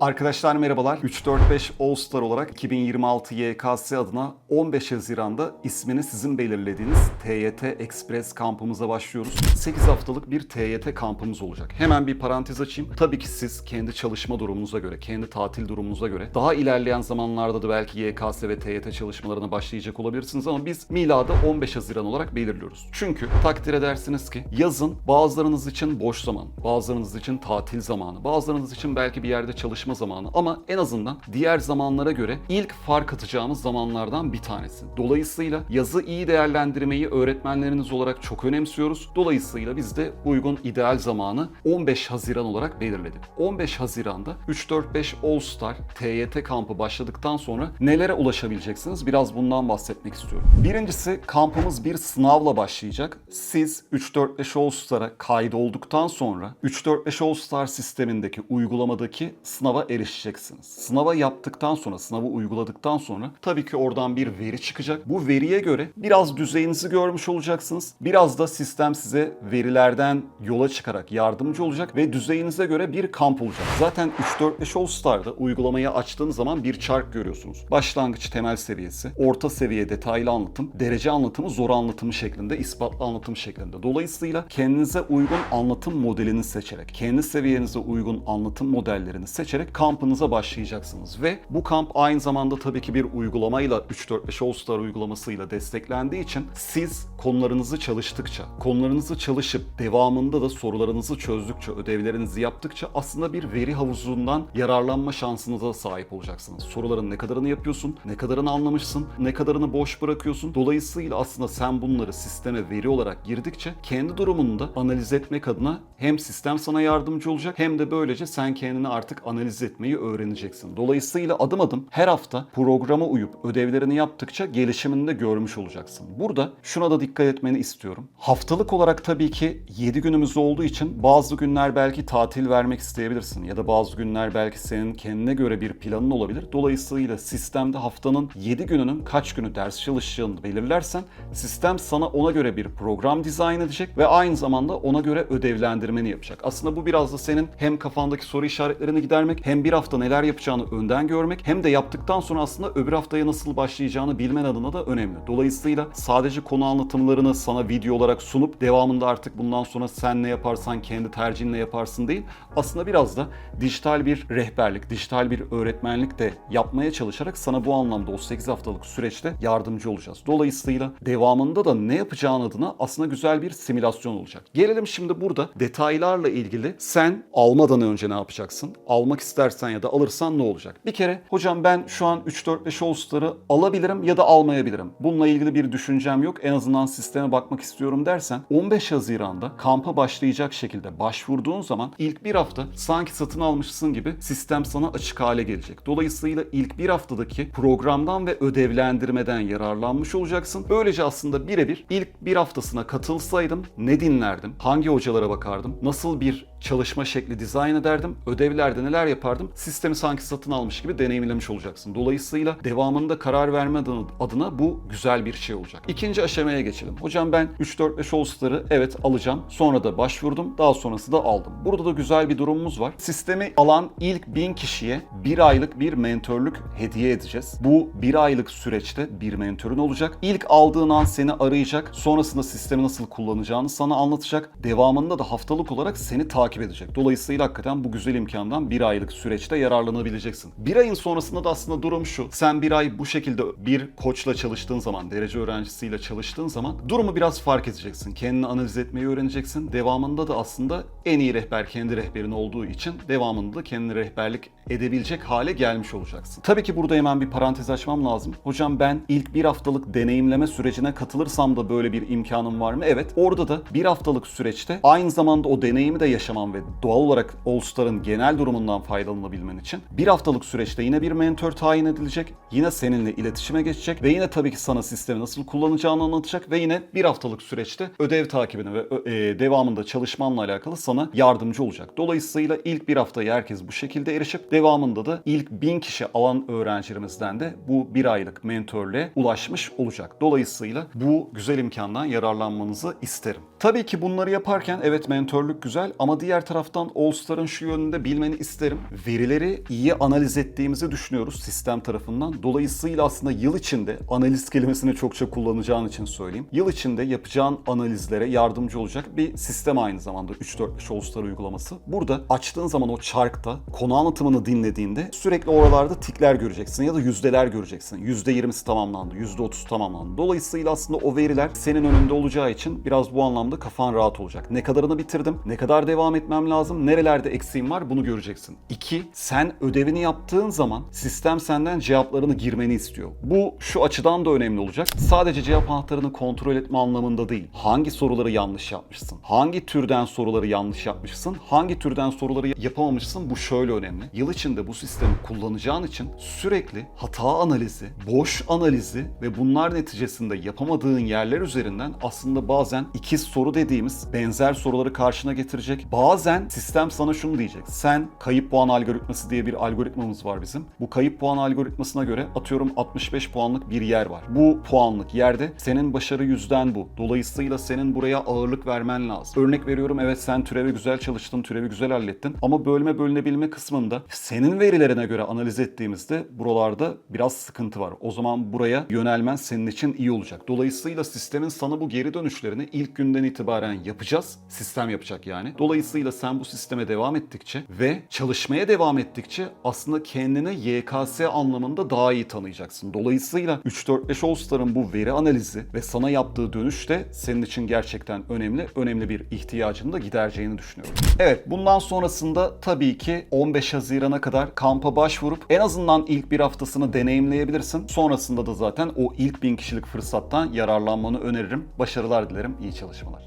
Arkadaşlar merhabalar. 345 All Star olarak 2026 YKS adına 15 Haziran'da ismini sizin belirlediğiniz TYT Express kampımıza başlıyoruz. 8 haftalık bir TYT kampımız olacak. Hemen bir parantez açayım. Tabii ki siz kendi çalışma durumunuza göre, kendi tatil durumunuza göre daha ilerleyen zamanlarda da belki YKS ve TYT çalışmalarına başlayacak olabilirsiniz ama biz miladı 15 Haziran olarak belirliyoruz. Çünkü takdir edersiniz ki yazın bazılarınız için boş zaman, bazılarınız için tatil zamanı, bazılarınız için belki bir yerde çalışma zamanı ama en azından diğer zamanlara göre ilk fark atacağımız zamanlardan bir tanesi. Dolayısıyla yazı iyi değerlendirmeyi öğretmenleriniz olarak çok önemsiyoruz. Dolayısıyla biz de uygun ideal zamanı 15 Haziran olarak belirledik. 15 Haziran'da 3-4-5 All Star TYT kampı başladıktan sonra nelere ulaşabileceksiniz? Biraz bundan bahsetmek istiyorum. Birincisi kampımız bir sınavla başlayacak. Siz 3-4-5 All Star'a kaydolduktan sonra 3-4-5 All Star sistemindeki uygulamadaki sınava erişeceksiniz. Sınava yaptıktan sonra, sınavı uyguladıktan sonra tabii ki oradan bir veri çıkacak. Bu veriye göre biraz düzeyinizi görmüş olacaksınız. Biraz da sistem size verilerden yola çıkarak yardımcı olacak ve düzeyinize göre bir kamp olacak. Zaten 3-4-5 All Star'da uygulamayı açtığınız zaman bir çark görüyorsunuz. Başlangıç temel seviyesi, orta seviye detaylı anlatım, derece anlatımı, zor anlatımı şeklinde, ispatlı anlatım şeklinde. Dolayısıyla kendinize uygun anlatım modelini seçerek, kendi seviyenize uygun anlatım modellerini seçerek kampınıza başlayacaksınız. Ve bu kamp aynı zamanda tabii ki bir uygulamayla 3-4-5 All Star uygulamasıyla desteklendiği için siz konularınızı çalıştıkça, konularınızı çalışıp devamında da sorularınızı çözdükçe, ödevlerinizi yaptıkça aslında bir veri havuzundan yararlanma şansınıza sahip olacaksınız. Soruların ne kadarını yapıyorsun, ne kadarını anlamışsın, ne kadarını boş bırakıyorsun. Dolayısıyla aslında sen bunları sisteme veri olarak girdikçe kendi durumunu da analiz etmek adına hem sistem sana yardımcı olacak hem de böylece sen kendini artık analiz etmeyi öğreneceksin. Dolayısıyla adım adım her hafta programa uyup ödevlerini yaptıkça gelişimini de görmüş olacaksın. Burada şuna da dikkat etmeni istiyorum. Haftalık olarak tabii ki 7 günümüz olduğu için bazı günler belki tatil vermek isteyebilirsin ya da bazı günler belki senin kendine göre bir planın olabilir. Dolayısıyla sistemde haftanın 7 gününün kaç günü ders çalışacağını belirlersen sistem sana ona göre bir program dizayn edecek ve aynı zamanda ona göre ödevlendirmeni yapacak. Aslında bu biraz da senin hem kafandaki soru işaretlerini gidermek hem bir hafta neler yapacağını önden görmek hem de yaptıktan sonra aslında öbür haftaya nasıl başlayacağını bilmen adına da önemli. Dolayısıyla sadece konu anlatımlarını sana video olarak sunup devamında artık bundan sonra sen ne yaparsan kendi tercihinle yaparsın değil. Aslında biraz da dijital bir rehberlik, dijital bir öğretmenlik de yapmaya çalışarak sana bu anlamda o 8 haftalık süreçte yardımcı olacağız. Dolayısıyla devamında da ne yapacağın adına aslında güzel bir simülasyon olacak. Gelelim şimdi burada detaylarla ilgili sen almadan önce ne yapacaksın? Almak istersen ya da alırsan ne olacak? Bir kere hocam ben şu an 3-4-5 All Star'ı alabilirim ya da almayabilirim. Bununla ilgili bir düşüncem yok. En azından sisteme bakmak istiyorum dersen 15 Haziran'da kampa başlayacak şekilde başvurduğun zaman ilk bir hafta sanki satın almışsın gibi sistem sana açık hale gelecek. Dolayısıyla ilk bir haftadaki programdan ve ödevlendirmeden yararlanmış olacaksın. Böylece aslında birebir ilk bir haftasına katılsaydım ne dinlerdim, hangi hocalara bakardım, nasıl bir çalışma şekli dizayn ederdim, ödevlerde neler yapardım, sistemi sanki satın almış gibi deneyimlemiş olacaksın. Dolayısıyla devamında karar verme adına- bu güzel bir şey olacak. İkinci aşamaya geçelim. Hocam ben 3-4-5 All Star'ı evet alacağım. Sonra da başvurdum. Daha sonrası da aldım. Burada da güzel bir durumumuz var. Sistemi alan ilk 1000 kişiye bir aylık bir mentörlük hediye edeceğiz. Bu bir aylık süreçte bir mentörün olacak. İlk aldığın an seni arayacak. Sonrasında sistemi nasıl kullanacağını sana anlatacak. Devamında da haftalık olarak seni takip edecek. Dolayısıyla hakikaten bu güzel imkandan bir aylık süreçte yararlanabileceksin. Bir ayın sonrasında da aslında durum şu. Sen bir ay bu şekilde bir koçla çalıştığın zaman, derece öğrencisiyle çalıştığın zaman durumu biraz fark edeceksin. Kendini analiz etmeyi öğreneceksin. Devamında da aslında en iyi rehber kendi rehberin olduğu için devamında da kendini rehberlik edebilecek hale gelmiş olacaksın. Tabii ki burada hemen bir parantez açmam lazım. Hocam ben ilk bir haftalık deneyimleme sürecine katılırsam da böyle bir imkanım var mı? Evet. Orada da bir haftalık süreçte aynı zamanda o deneyimi de yaşaman ve doğal olarak All genel durumundan faydalanabilmen için bir haftalık süreçte yine bir mentor tayin edilecek. Yine seninle iletişime geçecek ve yine tabii ki sana sistemi nasıl kullanacağını anlatacak ve yine bir haftalık süreçte ödev takibini ve e, devamında çalışmanla alakalı sana yardımcı olacak. Dolayısıyla ilk bir haftayı herkes bu şekilde erişip devamında da ilk bin kişi alan öğrencilerimizden de bu bir aylık mentörle ulaşmış olacak. Dolayısıyla bu güzel imkandan yararlanmanızı isterim. Tabii ki bunları yaparken evet mentörlük güzel ama diğer taraftan All Star'ın şu yönünde bilmeni isterim. Verileri iyi analiz ettiğimizi düşünüyoruz sistem tarafından. Dolayısıyla aslında yıl içinde analiz kelimesini çokça kullanacağın için söyleyeyim. Yıl içinde yapacağın analizlere yardımcı olacak bir sistem aynı zamanda 345 All Star uygulaması. Burada açtığın zaman o çarkta konu anlatımını dinlediğinde sürekli oralarda tikler göreceksin ya da yüzdeler göreceksin. %20'si tamamlandı, %30'u tamamlandı. Dolayısıyla aslında o veriler senin önünde olacağı için biraz bu anlamda kafan rahat olacak. Ne kadarını bitirdim, ne kadar devam etmem lazım, nerelerde eksiğim var bunu göreceksin. İki, sen ödevini yaptığın zaman sistem senden cevaplarını girmeni istiyor. Bu şu açıdan da önemli olacak. Sadece cevap anahtarını kontrol etme anlamında değil. Hangi soruları yanlış yapmışsın? Hangi türden soruları yanlış yapmışsın? Hangi türden soruları yapamamışsın? Bu şöyle önemli. Yıl içinde bu sistemi kullanacağın için sürekli hata analizi, boş analizi ve bunlar neticesinde yapamadığın yerler üzerinden aslında bazen ikiz soru dediğimiz benzer soruları karşına getirecek. Bazen sistem sana şunu diyecek. Sen kayıp puan algoritması diye bir algoritmamız var bizim. Bu kayıp puan algoritmasına göre atıyorum 65 puanlık bir yer var. Bu puanlık yerde senin başarı yüzden bu. Dolayısıyla senin buraya ağırlık vermen lazım. Örnek veriyorum evet sen türevi güzel çalıştın, türevi güzel hallettin ama bölme bölünebilme kısmında senin verilerine göre analiz ettiğimizde buralarda biraz sıkıntı var. O zaman buraya yönelmen senin için iyi olacak. Dolayısıyla sistemin sana bu geri dönüşlerini ilk günden itibaren yapacağız. Sistem yapacak yani. Dolayısıyla sen bu sisteme devam ettikçe ve çalışmaya devam ettikçe aslında kendini YKS anlamında daha iyi tanıyacaksın. Dolayısıyla 3-4-5 All Star'ın bu veri analizi ve sana yaptığı dönüş de senin için gerçekten önemli. Önemli bir ihtiyacını da gidereceğini düşünüyorum. Evet bundan sonrasında tabii ki 15 Haziran'a kadar kampa başvurup en azından ilk bir haftasını deneyimleyebilirsin. Sonrasında da zaten o ilk bin kişilik fırsattan yararlanmanı öneririm. Başarılar dilerim, iyi çalışmalar.